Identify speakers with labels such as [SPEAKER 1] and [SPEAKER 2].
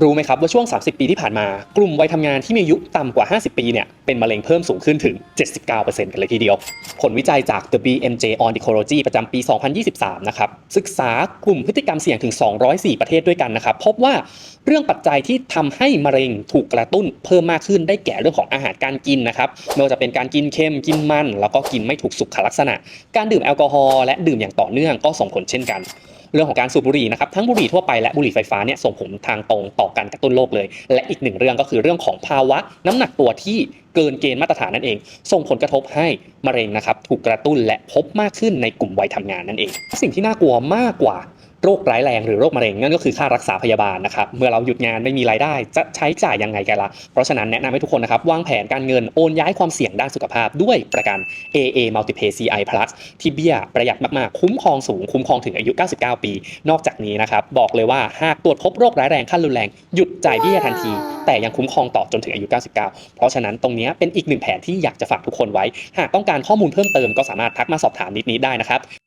[SPEAKER 1] รู้ไหมครับว่าช่วง 30 ปีที่ผ่านมา กลุ่มวัยทำงานที่มีอายุต่ำกว่า 50 ปีเนี่ยเป็นมะเร็งเพิ่มสูงขึ้นถึง 79%กันเลยทีเดียว ผลวิจัยจาก The BMJ on Ecology ประจำปี 2023 นะครับ ศึกษากลุ่มพฤติกรรมเสี่ยงถึง 204 ประเทศด้วยกันนะครับ พบว่าเรื่องปัจจัยที่ทำให้มะเร็งถูกกระตุ้นเพิ่มมากขึ้นได้แก่เรื่องของอาหารการกินนะครับไม่ว่าจะเป็นการกินเค็มกินมัน แล้วก็กินไม่ถูกสุขลักษณะ การดื่มแอลกอฮอล์และดื่มอย่างต่อเนื่องก็ส่งผลเช่นกัน เรื่องของการสูบบุหรี่นะครับทั้งบุหรี่ทั่วไปและบุหรี่ไฟฟ้าเนี่ยส่งผลทางตรงต่อการกระตุ้นโรคเลย และอีกหนึ่งเรื่องก็คือเรื่องของภาวะน้ำหนักตัวที่เกินเกณฑ์มาตรฐานนั่นเอง ส่งผลกระทบให้มะเร็งนะครับถูกกระตุ้นและพบมากขึ้นในกลุ่มวัยทำงานนั่นเอง สิ่งที่น่ากลัวมากกว่า โรคร้ายแรงหรือโรคมะเร็งนั่นก็คือค่ารักษาพยาบาลนะครับเมื่อเราหยุดงานไม่มีรายได้จะใช้จ่ายยังไงกันละเพราะฉะนั้นแนะนำให้ทุกคนนะครับวางแผนการเงินโอนย้ายความเสี่ยงด้านสุขภาพด้วยประกัน AA Multipay CI Plus ที่เบี้ยประหยัดมากๆ คุ้มครองสูงคุ้มครองถึงอายุ 99 ปี นอกจากนี้นะครับบอกเลยว่าหากตรวจพบโรคร้ายแรงขั้นรุนแรงหยุดจ่ายเบี้ยทันที แต่ยังคุ้มครองต่อจนถึงอายุ 99 เพราะฉะนั้นตรงนี้เป็นอีกหนึ่งแผนที่อยากจะฝากทุกคนไว้ หากต้องการข้อมูลเพิ่มเติมก็สามารถทักมาสอบถามนิดๆได้นะครับ